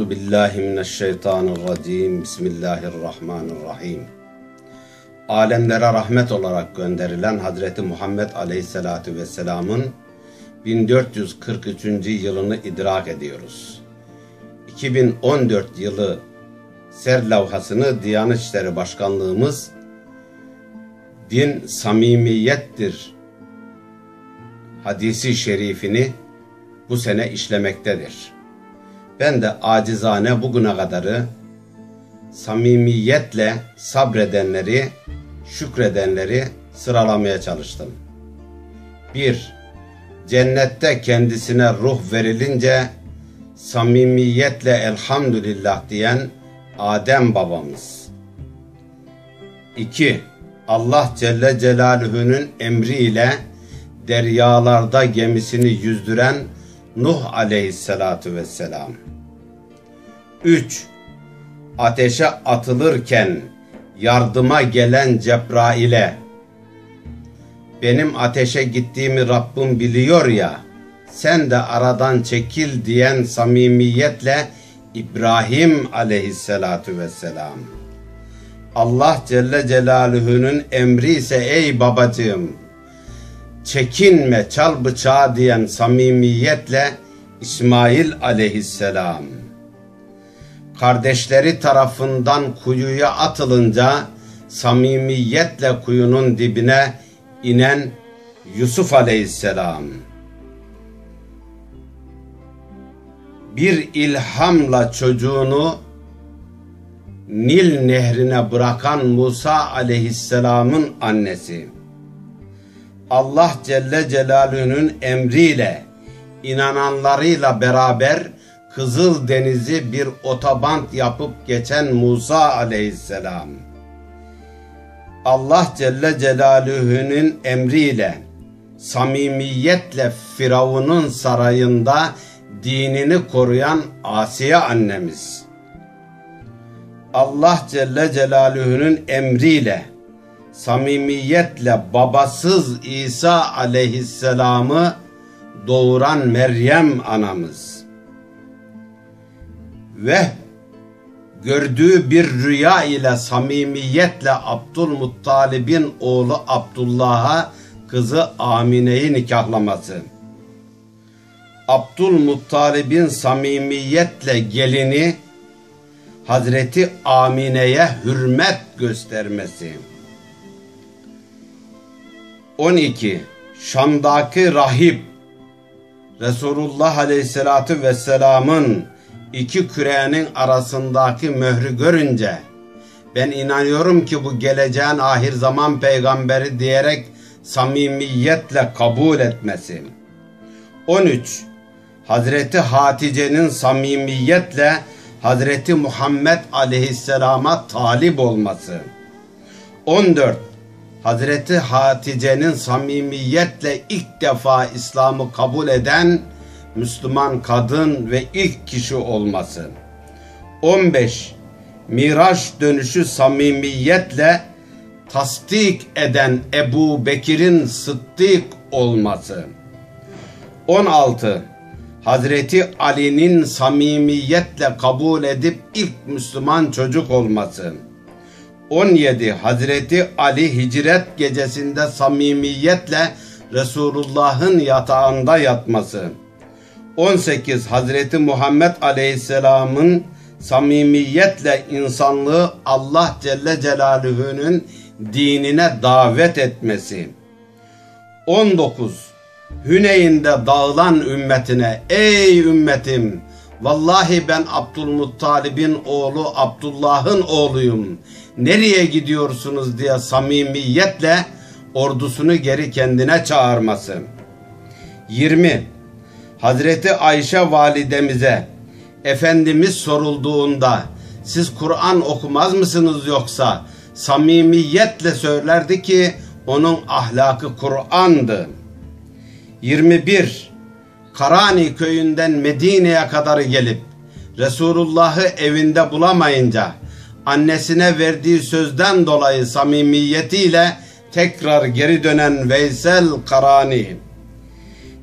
Euzu billahi mineşşeytanirracim. Bismillahirrahmanirrahim. Alemlere rahmet olarak gönderilen Hazreti Muhammed Aleyhisselatü Vesselam'ın 1443. yılını idrak ediyoruz. 2014 yılı serlavhasını Diyanet İşleri Başkanlığımız din samimiyettir hadisi şerifini bu sene işlemektedir. Ben de acizane bugüne kadarı samimiyetle sabredenleri, şükredenleri sıralamaya çalıştım. 1. Cennette kendisine ruh verilince samimiyetle elhamdülillah diyen Adem babamız. 2. Allah Celle Celaluhu'nun emriyle deryalarda gemisini yüzdüren Nuh aleyhissalatu vesselam. 3. Ateşe atılırken yardıma gelen Cebrail'e benim ateşe gittiğimi Rabbim biliyor ya sen de aradan çekil diyen samimiyetle İbrahim aleyhissalatu vesselam. Allah Celle Celaluhu'nun emri ise ey babacığım çekinme çal bıçağı diyen samimiyetle İsmail aleyhisselam. Kardeşleri tarafından kuyuya atılınca samimiyetle kuyunun dibine inen Yusuf aleyhisselam. Bir ilhamla çocuğunu Nil nehrine bırakan Musa aleyhisselamın annesi. Allah Celle Celaluhu'nun emriyle inananlarıyla beraber Kızıl Denizi bir otobant yapıp geçen Musa aleyhisselam. Allah Celle Celaluhu'nun emriyle samimiyetle Firavun'un sarayında dinini koruyan Asiye annemiz. Allah Celle Celaluhu'nun emriyle samimiyetle babasız İsa aleyhisselamı doğuran Meryem anamız ve gördüğü bir rüya ile samimiyetle Abdülmuttalib'in oğlu Abdullah'a kızı Amine'yi nikahlaması. Abdülmuttalib'in samimiyetle gelini Hazreti Amine'ye hürmet göstermesi. 12. Şam'daki rahip Resulullah Aleyhisselatü Vesselam'ın iki küreğinin arasındaki mührü görünce ben inanıyorum ki bu geleceğin ahir zaman peygamberi diyerek samimiyetle kabul etmesi. 13. Hazreti Hatice'nin samimiyetle Hazreti Muhammed Aleyhisselam'a talip olması. 14. Hazreti Hatice'nin samimiyetle ilk defa İslam'ı kabul eden Müslüman kadın ve ilk kişi olması. 15. Miraç dönüşü samimiyetle tasdik eden Ebu Bekir'in sıddık olması. 16. Hazreti Ali'nin samimiyetle kabul edip ilk Müslüman çocuk olması. 17. Hazreti Ali hicret gecesinde samimiyetle Resulullah'ın yatağında yatması. 18. Hazreti Muhammed Aleyhisselam'ın samimiyetle insanlığı Allah Celle Celaluhu'nun dinine davet etmesi. 19. Hüneyn'de dağılan ümmetine ey ümmetim vallahi ben Abdülmuttalib'in oğlu Abdullah'ın oğluyum nereye gidiyorsunuz diye samimiyetle ordusunu geri kendine çağırması. 20. Hazreti Ayşe validemize Efendimiz sorulduğunda siz Kur'an okumaz mısınız yoksa samimiyetle söylerdi ki onun ahlakı Kur'an'dı. 21. Karani köyünden Medine'ye kadar gelip Resulullah'ı evinde bulamayınca annesine verdiği sözden dolayı samimiyetiyle tekrar geri dönen Veysel Karani.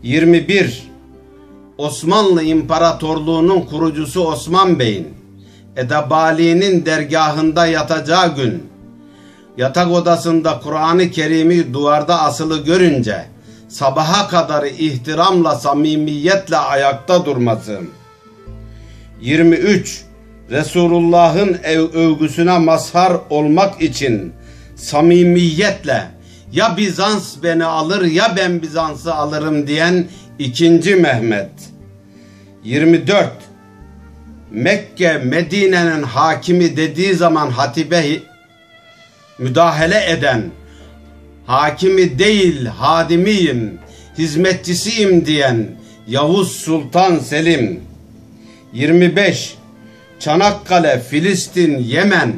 21. Osmanlı İmparatorluğu'nun kurucusu Osman Bey'in Edebali'nin dergahında yatacağı gün yatak odasında Kur'an-ı Kerim'i duvarda asılı görünce sabaha kadar ihtiramla samimiyetle ayakta durması 23 Resulullah'ın övgüsüne mazhar olmak için samimiyetle ya Bizans beni alır ya ben Bizans'ı alırım diyen ikinci Mehmet. 24. Mekke Medine'nin hakimi dediği zaman hatibe müdahale eden hakimi değil hadimiyim, hizmetçisiyim diyen Yavuz Sultan Selim. 25. Çanakkale, Filistin, Yemen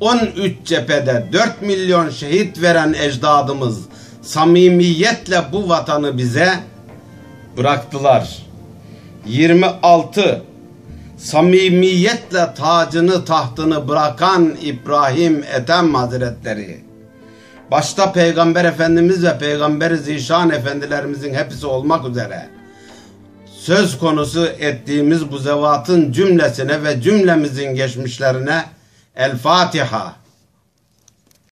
13 cephede 4 milyon şehit veren ecdadımız samimiyetle bu vatanı bize bıraktılar. 26 samimiyetle tacını tahtını bırakan İbrahim Ethem Hazretleri başta Peygamber Efendimiz ve Peygamber Zişan Efendilerimizin hepsi olmak üzere söz konusu ettiğimiz bu zevatın cümlesine ve cümlemizin geçmişlerine El Fatiha.